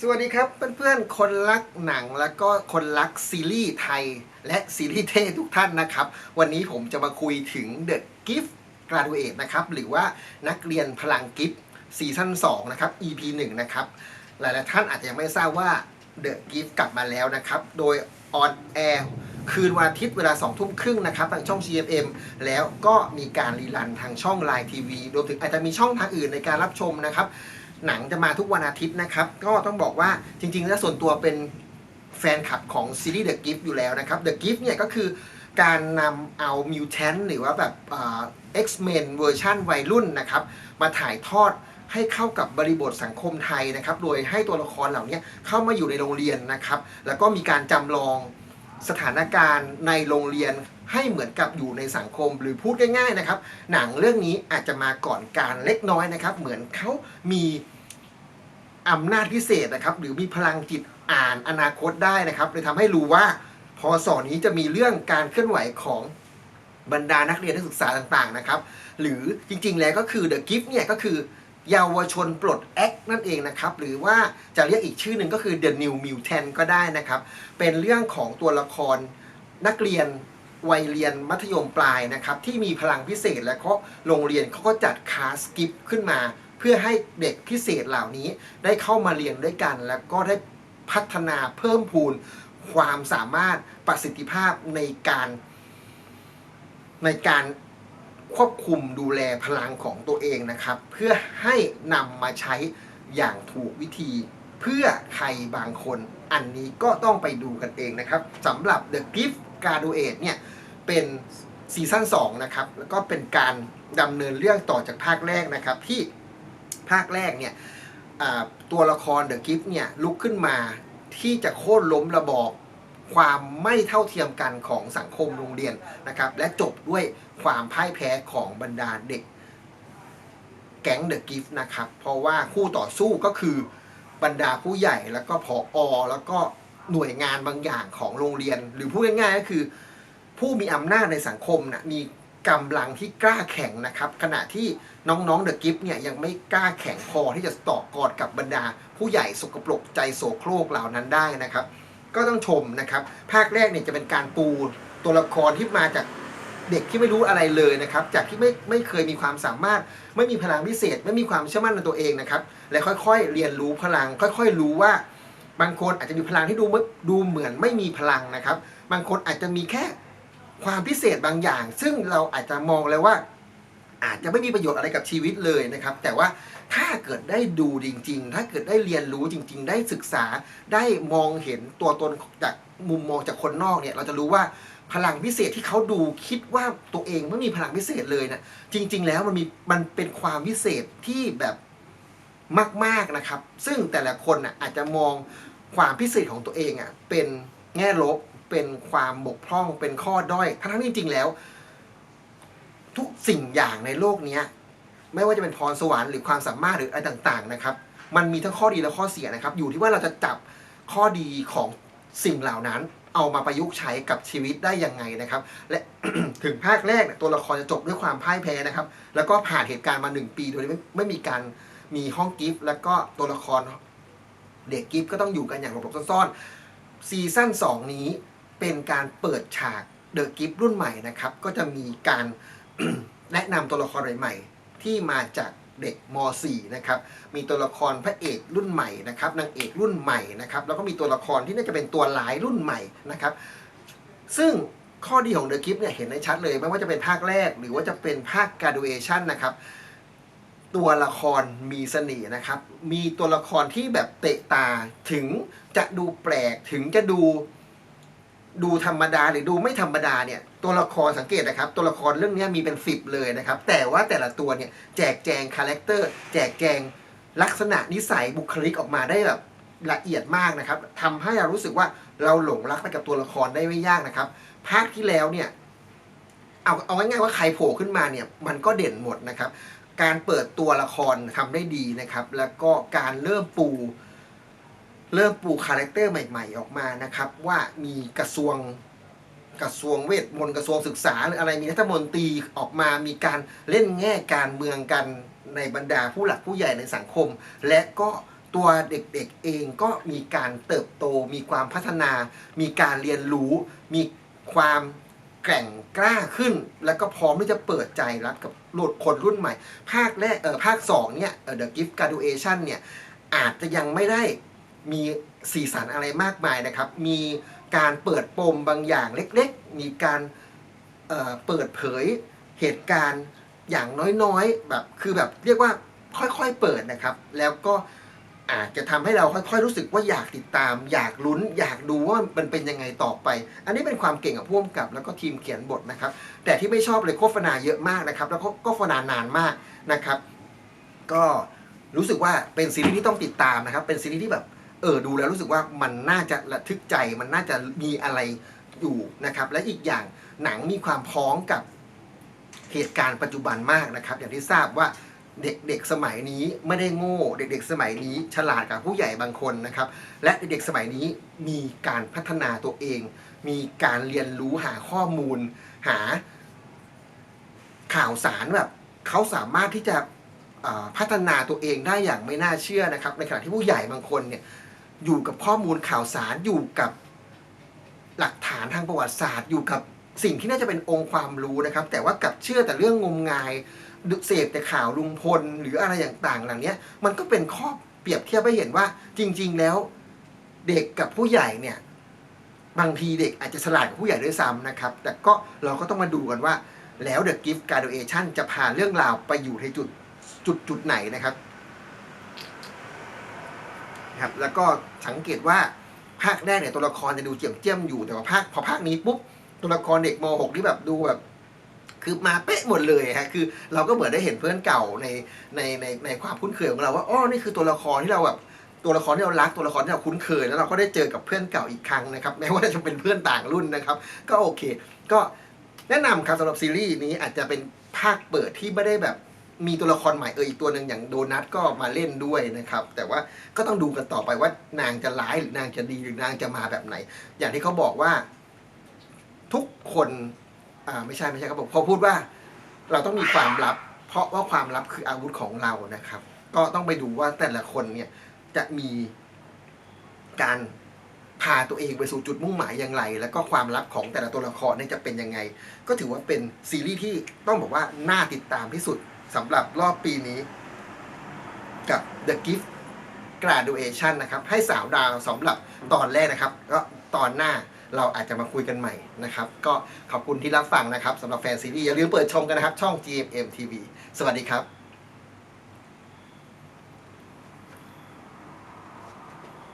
สวัสดีครับเพื่อนๆ คนรักหนังแล้วก็คนรักซีรีส์ไทย และซีรีส์เท่ทุกท่านนะครับ วันนี้ผมจะมาคุยถึง The Gift Graduate นะครับ หรือว่านักเรียนพลังกิฟต์ซีซั่น2นะครับ EP 1 นะครับ หลายๆท่านอาจจะยังไม่ทราบว่า The Gift กลับมาแล้วนะครับ โดยออนแอร์คืนวันอาทิตย์เวลา2ทุ่มครึ่งนะครับทางช่อง GMM แล้วก็มีการรีรันทางช่อง Line TV รวมถึงอาจจะมีช่องทางอื่นในการรับชมนะครับ หนังจะมาทุกวันอาทิตย์นะครับ ก็ต้องบอกว่าจริงๆ แล้วส่วนตัวเป็นแฟนคลับของซีรีส์ The Gift อยู่แล้วนะครับ The Gift เนี่ยก็คือการนำเอา Mutant หรือว่าแบบเอ่า X-Men เวอร์ชันวัยรุ่นนะครับ มาถ่ายทอดให้เข้ากับบริบทสังคมไทยนะครับ โดยให้ตัวละครเหล่านี้เข้ามาอยู่ในโรงเรียนนะครับ แล้วก็มีการจำลองสถานการณ์ในโรงเรียนให้เหมือนกับอยู่ในสังคมหรือพูดง่ายๆนะครับ หนังเรื่องนี้อาจจะมาก่อนการเล็กน้อยนะครับ เหมือนเขามี อำนาจพิเศษนะครับ หรือมีพลังจิตอ่านอนาคตได้นะครับเลยทำให้รู้ว่าพอสอนนี้จะมีเรื่องการเคลื่อนไหวของบรรดานักเรียนนักศึกษาต่างๆนะครับ หรือจริงๆแล้วก็คือ The Gift เนี่ยก็คือเยาวชนปลดแอคนั่นเองนะครับ หรือว่าจะเรียกอีกชื่อหนึ่งก็คือ The New Mutant ก็ได้นะครับ เป็นเรื่องของตัวละครนักเรียนวัยเรียนมัธยมปลายนะครับ ที่มีพลังพิเศษและก็โรงเรียนเขาก็จัดคาสกิฟขึ้นมา เพื่อให้เด็กพิเศษเหล่านี้ได้เข้ามาเรียนด้วยกัน แล้วก็ได้พัฒนาเพิ่มพูนความสามารถประสิทธิภาพในการในการควบคุมดูแลพลังของตัวเองนะครับ เพื่อให้นำมาใช้อย่างถูกวิธี เพื่อใครบางคนอันนี้ก็ต้องไปดูกันเองนะครับสำหรับ The Gift Graduate เนี่ย เป็นซีซั่น2นะครับ แล้วก็เป็นการดำเนินเรื่องต่อจากภาคแรกนะครับที่ ภาคแรกเนี่ยตัวละครเดอะกิฟเนี่ยลุกขึ้นมาที่จะโค่นล้มระบอบความไม่เท่าเทียมกันของสังคมโรงเรียนนะครับ และจบด้วยความพ่ายแพ้ของบรรดาเด็ก แก๊งเดอะกิฟนะครับ เพราะว่าคู่ต่อสู้ก็คือบรรดาผู้ใหญ่แล้วก็ผออแล้วก็หน่วยงานบางอย่างของโรงเรียน หรือพูดง่ายๆก็คือ ผู้มีอำนาจในสังคมนะมี กำลังที่กล้าแข่งนะครับ ขณะที่น้องๆเดอะกิฟเนี่ยยังไม่กล้าแข่งพอที่จะต่อกอดกับบรรดา ผู้ใหญ่สกปรกใจโสโครกเหล่านั้นได้นะครับ ก็ต้องชมนะครับ ภาคแรกเนี่ยจะเป็นการปูตัวละครที่มาจากเด็กที่ไม่รู้อะไรเลยนะครับ จากที่ไม่ไม่เคยมีความสามารถ ไม่มีพลังพิเศษ ไม่มีความเชื่อมั่นในตัวเองนะครับ และค่อยๆ เรียนรู้พลัง ค่อยๆ รู้ว่า บางคนอาจจะมีพลังที่ดูมดูเหมือนไม่มีพลังนะครับ บางคนอาจจะมีแค่ ความพิเศษบางอย่าง ซึ่งเราอาจจะมองแล้วว่า อาจจะไม่มีประโยชน์อะไรกับชีวิตเลยนะครับ แต่ว่าถ้าเกิดได้ดูจริง ๆ ถ้าเกิดได้เรียนรู้จริง ๆ ได้ศึกษาได้มองเห็นตัวตนจากมุมมองจากคนนอกเนี่ย เราจะรู้ว่าพลังพิเศษที่เขาดูคิดว่าตัวเองไม่มีพลังพิเศษเลยนะจริง ๆ แล้วมันมีมันเป็นความพิเศษที่แบบมาก ๆนะครับ ซึ่งแต่ละคนน่ะอาจจะมองความพิเศษของตัวเองอะเป็นแง่ลบ เป็นความบกพร่องเป็นข้อด้อย ทั้งๆที่จริงๆแล้ว ทุกสิ่งอย่างในโลกเนี้ย ไม่ว่าจะเป็นพรสวรรค์หรือความสามารถหรืออะไรต่างๆนะครับ มันมีทั้งข้อดีและข้อเสียนะครับ อยู่ที่ว่าเราจะจับข้อดีของสิ่งเหล่านั้น เอามาประยุกต์ใช้กับชีวิตได้ยังไงนะครับ และ ถึงภาคแรกเนี่ยตัวละครจะจบด้วยความพ่ายแพ้นะครับ แล้วก็ผ่านเหตุการณ์มาหนึ่งปี โดยไม่ไม่มีการมีห้องกิฟต์แล้วก็ตัวละครเด็กกิฟต์ก็ต้องอยู่กันอย่างหลบๆซ่อนๆซีซั่น2 นี้ เป็นการเปิดฉากเดอะกิฟต์รุ่นใหม่นะครับ ก็จะมีการแนะนำตัวละครใหม่ๆที่มาจากเด็กม .4 นะครับ มีตัวละครพระเอกรุ่นใหม่นะครับ นางเอกรุ่นใหม่นะครับ แล้วก็มีตัวละครที่น่าจะเป็นตัวร้ายรุ่นใหม่นะครับ ซึ่งข้อดีของ The Gift เนี่ยเห็นได้ชัดเลย ไม่ว่าจะเป็นภาคแรก หรือว่าจะเป็นภาค graduation นะครับ ตัวละครมีเสน่ห์นะครับ มีตัวละครที่แบบเตะตาถึงจะดูแปลกถึงจะดู ดูธรรมดาหรือดูไม่ธรรมดาเนี่ยตัวละครสังเกตนะครับ ตัวละครเรื่องนี้มีเป็นสิบเลยนะครับ แต่ว่าแต่ละตัวเนี่ยแจกแจงคาแรคเตอร์แจกแจงลักษณะนิสัยบุคลิกออกมาได้แบบละเอียดมากนะครับทำให้เรารู้สึกว่าเราหลงรักไปกับตัวละครได้ไม่ยากนะครับ ภาคที่แล้วเนี่ยเอาเอาง่ายๆว่าใครโผล่ขึ้นมาเนี่ยมันก็เด่นหมดนะครับ การเปิดตัวละครทำได้ดีนะครับ แล้วก็การเริ่มปู เริ่มปลูกคาแรคเตอร์ใหม่ๆออกมานะครับ ว่ามีกระทรวงกระทรวงเวทมนต์กระทรวงศึกษาหรืออะไรมีรัฐมนตรีออกมามีการเล่นแง่การเมืองกันในบรรดาผู้หลักผู้ใหญ่ในสังคม และก็ตัวเด็กๆเองก็มีการเติบโต มีความพัฒนา มีการเรียนรู้ มีความแกร่งกล้าขึ้น แล้วก็พร้อมที่จะเปิดใจรับกับคนรุ่นใหม่ ภาคแรกเออภาคสองเนี่ยเออ The Gift Graduation เนี่ยอาจจะยังไม่ได้ มีสีสันอะไรมากมายนะครับ มีการเปิดปมบางอย่างเล็กๆ มีการเเปิดเผยเหตุการณ์อย่างน้อยๆแบบคือแบบเรียกว่าค่อยๆเปิดนะครับ แล้วก็อาจจะทำให้เราค่อยๆรู้สึกว่าอยากติดตาม อยากลุ้น อยากดูว่ามันเป็นยังไงต่อไป อันนี้เป็นความเก่งของผู้กำกับ แล้วก็ทีมเขียนบทนะครับ แต่ที่ไม่ชอบเลยโฆษณาเยอะมากนะครับ แล้วก็โฆษณานานมากนะครับ ก็รู้สึกว่าเป็นซีรีส์ที่ต้องติดตามนะครับ เป็นซีรีส์ที่แบบ เออดูแล้วรู้สึกว่ามันน่าจะระทึกใจมันน่าจะมีอะไรอยู่นะครับ และอีกอย่างหนังมีความพ้องกับเหตุการณ์ปัจจุบันมากนะครับ อย่างที่ทราบว่าเด็กๆสมัยนี้ไม่ได้โง่ เด็กๆสมัยนี้ฉลาดกับผู้ใหญ่บางคนนะครับ และเด็กๆสมัยนี้มีการพัฒนาตัวเอง มีการเรียนรู้หาข้อมูล หาข่าวสารแบบเขาสามารถที่จะพัฒนาตัวเองได้อย่างไม่น่าเชื่อนะครับ ในขณะที่ผู้ใหญ่บางคนเนี่ย อยู่กับข้อมูลข่าวสารอยู่กับหลักฐานทางประวัติศาสตร์ อยู่กับสิ่งที่น่าจะเป็นองค์ความรู้นะครับ แต่ว่ากับเชื่อแต่เรื่องงมงายเสพแต่ข่าวลุงพลหรืออะไรอย่างต่างเหล่านี้มันก็เป็นข้อเปรียบเทียบให้เห็นว่าจริง ๆ แล้วเด็กกับผู้ใหญ่เนี่ยบางทีเด็กอาจจะฉลาดกว่าผู้ใหญ่ด้วยซ้ำนะครับ แต่ก็เราก็ต้องมาดูกันว่าแล้ว The Gift Graduation จะพาเรื่องราวไปอยู่ในจุดจุดจุดไหนนะครับ ครับแล้วก็สังเกตว่าภาคแรกเนี่ยตัวละครจะดูเจียมเจียมอยู่แต่ว่าภาคพอภาคนี้ปุ๊บตัวละครเด็กม .6 ที่แบบดูแบบคือมาเป๊ะหมดเลยฮะคือเราก็เหมือนได้เห็นเพื่อนเก่าในในในในความคุ้นเคยของเราว่าอ๋อนี่คือตัวละครที่เราแบบตัวละครที่เรารักตัวละครที่เราคุ้นเคยแล้วเราก็ได้เจอกับเพื่อนเก่าอีกครั้งนะครับแม้ว่าจะเป็นเพื่อนต่างรุ่นนะครับ ก็โอเค ก็แนะนำครับสำหรับซีรีส์นี้อาจจะเป็นภาคเปิดที่ไม่ได้แบบ มีตัวละครใหม่เอออีกตัวหนึ่งอย่างโดนัทก็มาเล่นด้วยนะครับ แต่ว่าก็ต้องดูกันต่อไปว่านางจะร้ายหรือนางจะดีหรือนางจะมาแบบไหน อย่างที่เขาบอกว่า ทุกคนอ่าไม่ใช่ไม่ใช่เขาบอกพอพูดว่า เราต้องมีความลับ เพราะว่าความลับคืออาวุธของเรานะครับ ก็ต้องไปดูว่าแต่ละคนเนี่ยจะมีการพาตัวเองไปสู่จุดมุ่งหมายอย่างไร แล้วก็ความลับของแต่ละตัวละครเนี่ยจะเป็นยังไง ก็ถือว่าเป็นซีรีส์ที่ต้องบอกว่าน่าติดตามที่สุด สำหรับรอบปีนี้กับ The Gift Graduation นะครับ ให้สาวดาวสำหรับตอนแรกนะครับ ก็ตอนหน้าเราอาจจะมาคุยกันใหม่นะครับ ก็ขอบคุณที่รับฟังนะครับสำหรับแฟนซีรีส์อย่าลืมเปิดชมกันนะครับ ช่อง GMM TV สวัสดีครับ